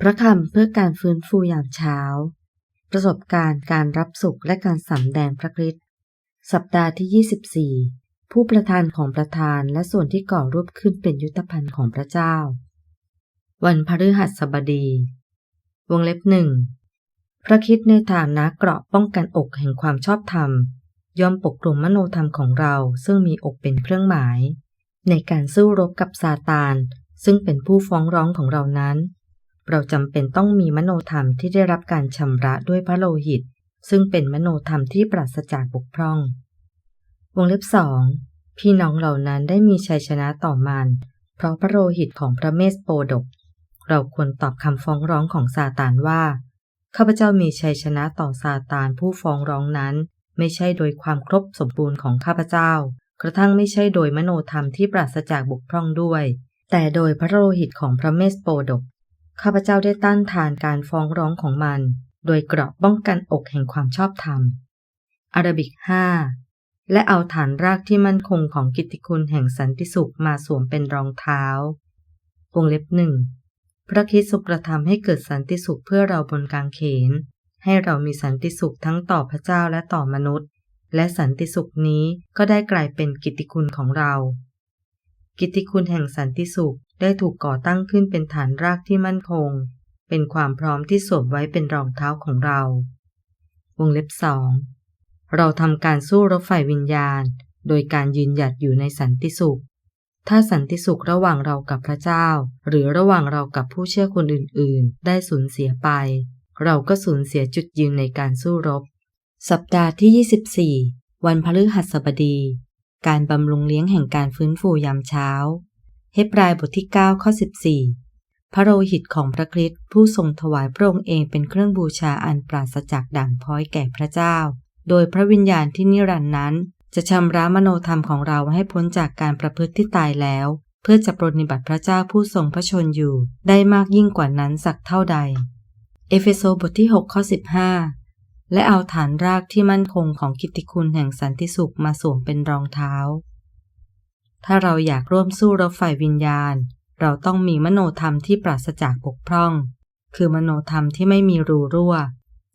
พระคำเพื่อการฟื้นฟูยามเช้า ประสบการณ์การรับสุขและการสำแดงพระคริสต์สัปดาห์ที่ 24 ผู้ประธานของประธานและส่วนที่ก่อรูปขึ้นเป็นยุทธภัณฑ์ของพระเจ้า วันพฤหัสบดี วงเล็บหนึ่งพระคิดในฐานะเกราะป้องกันอกแห่งความชอบธรรมย่อมปกคลุมมโนธรรมของเราซึ่งมีอกเป็นเครื่องหมาย ในการสู้รบกับซาตานซึ่งเป็นผู้ฟ้องร้องของเรานั้น เราจำเป็นต้องมีมโนธรรมที่ได้รับการชำระด้วยพระโลหิต ซึ่งเป็นมโนธรรมที่ปราศจากบกพร่อง วงเล็บสองพี่น้องเหล่านั้นได้มีชัยชนะต่อมารเพราะพระโลหิตของพระเมสโปดก เราควรตอบคำฟ้องร้องของซาตานว่าข้าพเจ้ามีชัยชนะต่อซาตานผู้ฟ้องร้องนั้น ไม่ใช่โดยความครบสมบูรณ์ของข้าพเจ้า กระทั่งไม่ใช่โดยมโนธรรมที่ปราศจากบกพร่องด้วย แต่โดยพระโลหิตของพระเมสโปดก ข้าพเจ้าได้ต้านทานการฟ้องร้องของมัน โดยเกราะป้องกันอกแห่งความชอบธรรมอาราบิก5และเอาฐานรากที่มั่นคงของกิตติคุณแห่งสันติสุขมาสวมเป็นรองเท้าวงเล็บหนึ่งพระคริสต์ทรงกระทำให้เกิดสันติสุขเพื่อเราบนกางเขน ให้เรามีสันติสุขทั้งต่อพระเจ้าและต่อมนุษย์ และสันติสุขนี้ก็ได้กลายเป็นกิตติคุณของเรา กิตติคุณแห่งสันติสุข ได้ถูกก่อตั้งขึ้นเป็นฐานรากที่มั่นคง เป็นความพร้อมที่สวมไว้เป็นรองเท้าของเรา วงเล็บสองเราทำการสู้รบฝ่ายวิญญาณ โดยการยืนหยัดอยู่ในสันติสุข ถ้าสันติสุขระหว่างเรากับพระเจ้า หรือระหว่างเรากับผู้เชื่อคนอื่น ๆ ได้สูญเสียไป เราก็สูญเสียจุดยืนในการสู้รบ สัปดาห์ที่ 24 วันพฤหัสบดี การบำรุงเลี้ยงแห่งการฟื้นฟูยามเช้า เฮบรายบทที่ 9 ข้อ 14 พระโลหิตของพระคริสต์ผู้ทรงถวายพระองค์เองเป็นเครื่องบูชาอันปราศจากด่างพ้อยแก่พระเจ้า โดยพระวิญญาณที่นิรันดร์นั้น จะชำระมโนธรรมของเราให้พ้นจากการประพฤติที่ตายแล้ว เพื่อจะปรนนิบัติพระเจ้าผู้ทรงพระชนอยู่ ได้มากยิ่งกว่านั้นสักเท่าใด เอเฟโซบทที่ 6 ข้อ 15 และเอาฐานรากที่มั่นคงของกิตติคุณแห่งสันติสุขมาสวมเป็นรองเท้า ถ้าเราอยากร่วมสู้รบฝ่ายวิญญาณ เราต้องมีมโนธรรมที่ปราศจากบกพร่อง คือมโนธรรมที่ไม่มีรูรั่ว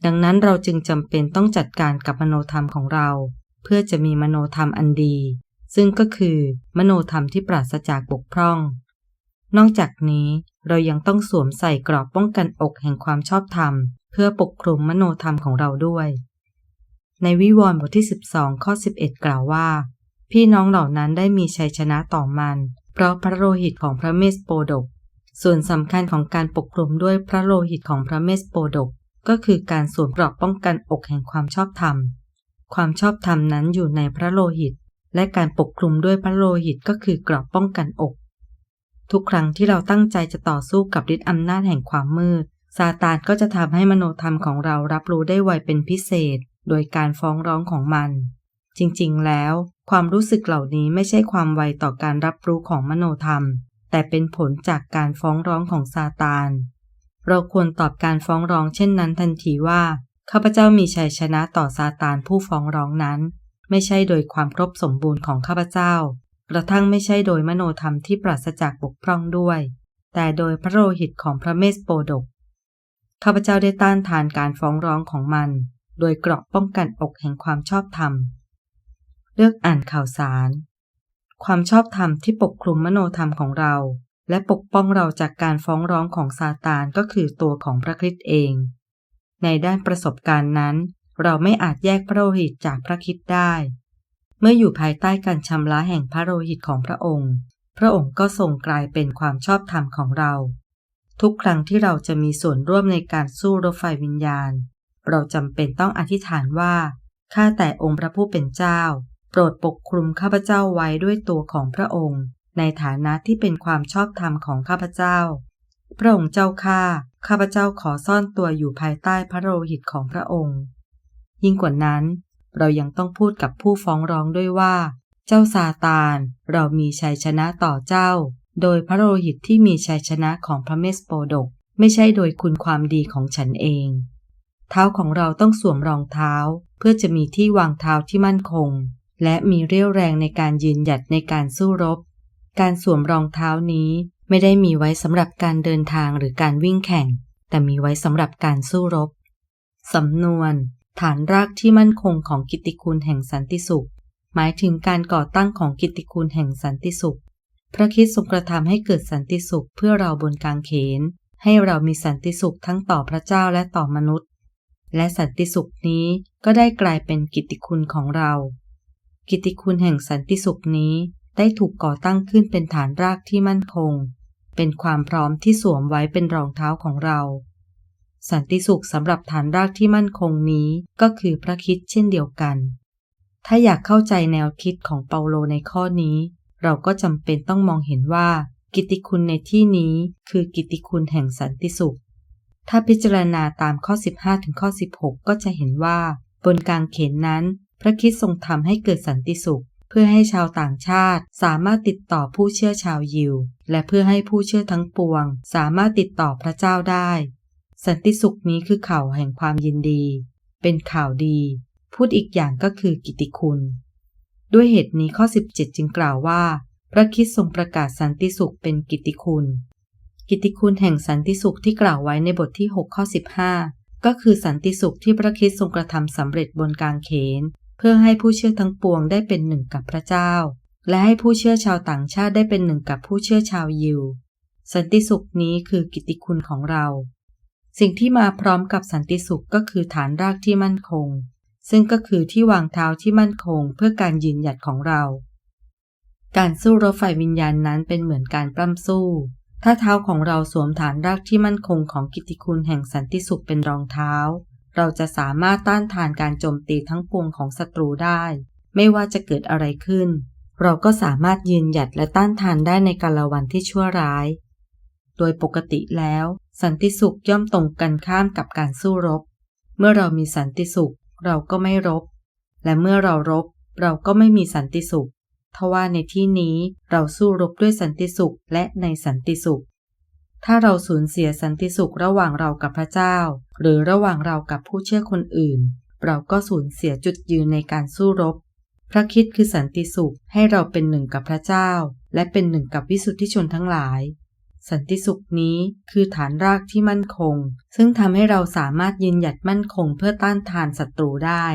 ดังนั้นเราจึงจำเป็นต้องจัดการกับมโนธรรมของเรา เพื่อจะมีมโนธรรมอันดี ซึ่งก็คือ มโนธรรมที่ปราศจากบกพร่อง นอกจากนี้เรายังต้องสวมใส่กรอบป้องกันอกแห่งความชอบธรรม เพื่อปกคลุมมโนธรรมของเราด้วย ในวิวรณ์บทที่ 12 ข้อ 11 กล่าวว่า พี่น้องเหล่านั้นได้มีชัยชนะต่อมัน เพราะพระโลหิตของพระเมสโปดก ส่วนสำคัญของการปกคลุมด้วยพระโลหิตของพระเมสโปดก ก็คือการสวมกรอบป้องกันอกแห่งความชอบธรรม ความชอบธรรมนั้นอยู่ในพระโลหิต และการปกคลุมด้วยพระโลหิตก็คือกรอบป้องกันอก ทุกครั้งที่เราตั้งใจจะต่อสู้กับฤทธิอำนาจแห่งความมืดซาตานก็จะทำให้มโนธรรมของเรารับรู้ได้ไวเป็นพิเศษ โดยการฟ้องร้องของมัน จริงๆ แล้ว ความรู้สึกเหล่านี้ไม่ใช่ความไวต่อการรับรู้ของมโนธรรม แต่เป็นผลจากการฟ้องร้องของซาตาน เราควรตอบการฟ้องร้องเช่นนั้นทันทีว่าข้าพเจ้ามีชัยชนะต่อซาตานผู้ฟ้องร้องนั้น ไม่ใช่โดยความครบสมบูรณ์ของข้าพเจ้า กระทั่งไม่ใช่โดยมโนธรรมที่ปราศจากบกพร่องด้วย แต่โดยพระโลหิตของพระเมสโปดกข้าพเจ้าได้ต้านทานการฟ้องร้องของมัน โดยเกราะป้องกันอกแห่งความชอบธรรม ลือกอ่านข่าวสาร ความชอบธรรมที่ปกคลุมมโนธรรมของเรา และปกป้องเราจากการฟ้องร้องของซาตานก็คือตัวของพระคริสต์เอง ในด้านประสบการณ์นั้น เราไม่อาจแยกพระโลหิตจากพระคริสต์ได้ เมื่ออยู่ภายใต้การชำระแห่งพระโลหิตของพระองค์ พระองค์ก็ทรงกลายเป็นความชอบธรรมของเรา ทุกครั้งที่เราจะมีส่วนร่วมในการสู้รบไฟวิญญาณ เราจำเป็นต้องอธิษฐานว่าข้าแต่องค์พระผู้เป็นเจ้า โปรดปกคลุมข้าพเจ้าไว้ด้วยตัวของพระองค์ ในฐานะที่เป็นความชอบธรรมของข้าพเจ้า พระองค์เจ้าข้าข้าพเจ้าขอซ่อนตัวอยู่ภายใต้พระโลหิตของพระองค์ ยิ่งกว่านั้น เรายังต้องพูดกับผู้ฟ้องร้องด้วยว่า เจ้าซาตาน เรามีชัยชนะต่อเจ้า โดยพระโลหิตที่มีชัยชนะของพระเมสโปดก ไม่ใช่โดยคุณความดีของฉันเอง เท้าของเราต้องสวมรองเท้า เพื่อจะมีที่วางเท้าที่มั่นคง และมีเรี่ยวแรงในการยืนหยัดในการสู้รบ การสวมรองเท้านี้ไม่ได้มีไว้สำหรับการเดินทางหรือการวิ่งแข่ง แต่มีไว้สำหรับการสู้รบ สำนวน ฐานรากที่มั่นคงของกิตติคุณแห่งสันติสุข หมายถึงการก่อตั้งของกิตติคุณแห่งสันติสุข พระคริสต์ทรงกระทำให้เกิดสันติสุขเพื่อเราบนกางเขน ให้เรามีสันติสุขทั้งต่อพระเจ้าและต่อมนุษย์ และสันติสุขนี้ก็ได้กลายเป็นกิตติคุณของเรา กิตติคุณแห่งสันติสุขนี้ได้ถูกก่อตั้งขึ้นเป็นฐานรากที่มั่นคง เป็นความพร้อมที่สวมไว้เป็นรองเท้าของเรา สันติสุขสำหรับฐานรากที่มั่นคงนี้ก็คือพระคิดเช่นเดียวกัน ถ้าอยากเข้าใจแนวคิดของเปาโลในข้อนี้ เราก็จำเป็นต้องมองเห็นว่า กิตติคุณในที่นี้คือกิตติคุณแห่งสันติสุข ถ้าพิจารณาตามข้อ 15ถึงข้อ 16 ก็จะเห็นว่า บนกลางเขนนั้น พระคิดทรงทำให้เกิดสันติสุข เพื่อให้ชาวต่างชาติสามารถติดต่อผู้เชื่อชาวยิว และเพื่อให้ผู้เชื่อทั้งปวง สามารถติดต่อพระเจ้าได้ สันติสุขนี้คือข่าวแห่งความยินดี เป็นข่าวดี พูดอีกอย่างก็คือกิตติคุณ ด้วยเหตุนี้ข้อ 17 จึงกล่าวว่า พระคิดทรงประกาศสันติสุขเป็นกิตติคุณกิตติคุณแห่งสันติสุขที่กล่าวไว้ในบทที่ 6 ข้อ 15 ก็คือสันติสุขที่พระคิดทรงกระทำสำเร็จบนกางเขน เพื่อให้ผู้เชื่อทั้งปวงได้เป็นหนึ่งกับพระเจ้า และให้ผู้เชื่อชาวต่างชาติได้เป็นหนึ่งกับผู้เชื่อชาวยิว สันติสุขนี้คือกิตติคุณของเรา สิ่งที่มาพร้อมกับสันติสุขก็คือฐานรากที่มั่นคง ซึ่งก็คือที่วางเท้าที่มั่นคงเพื่อการยืนหยัดของเรา การสู้รบฝ่ายวิญญาณนั้นเป็นเหมือนการปล้ำสู้ ถ้าเท้าของเราสวมฐานรากที่มั่นคงของกิตติคุณแห่งสันติสุขเป็นรองเท้า เราจะสามารถต้านทานการโจมตีทั้งปวงของศัตรูได้ ไม่ว่าจะเกิดอะไรขึ้น เราก็สามารถยืนหยัดและต้านทานได้ในกาลวันที่ชั่วร้าย โดยปกติแล้ว สันติสุขย่อมตรงกันข้ามกับการสู้รบ เมื่อเรามีสันติสุข เราก็ไม่รบ และเมื่อเรารบ เราก็ไม่มีสันติสุขทว่าในที่นี้เราสู้รบด้วยสันติสุขและในสันติสุข ถ้าเราสูญเสียสันติสุขระหว่างเรากับพระเจ้า หรือระหว่างเรากับผู้เชื่อคนอื่น เราก็สูญเสียจุดยืนในการสู้รบ พระคิดคือสันติสุขให้เราเป็นหนึ่งกับพระเจ้า และเป็นหนึ่งกับวิสุทธิชนทั้งหลาย สันติสุขนี้คือฐานรากที่มั่นคง ซึ่งทำให้เราสามารถยืนหยัดมั่นคงเพื่อต้านทานศัตรูได้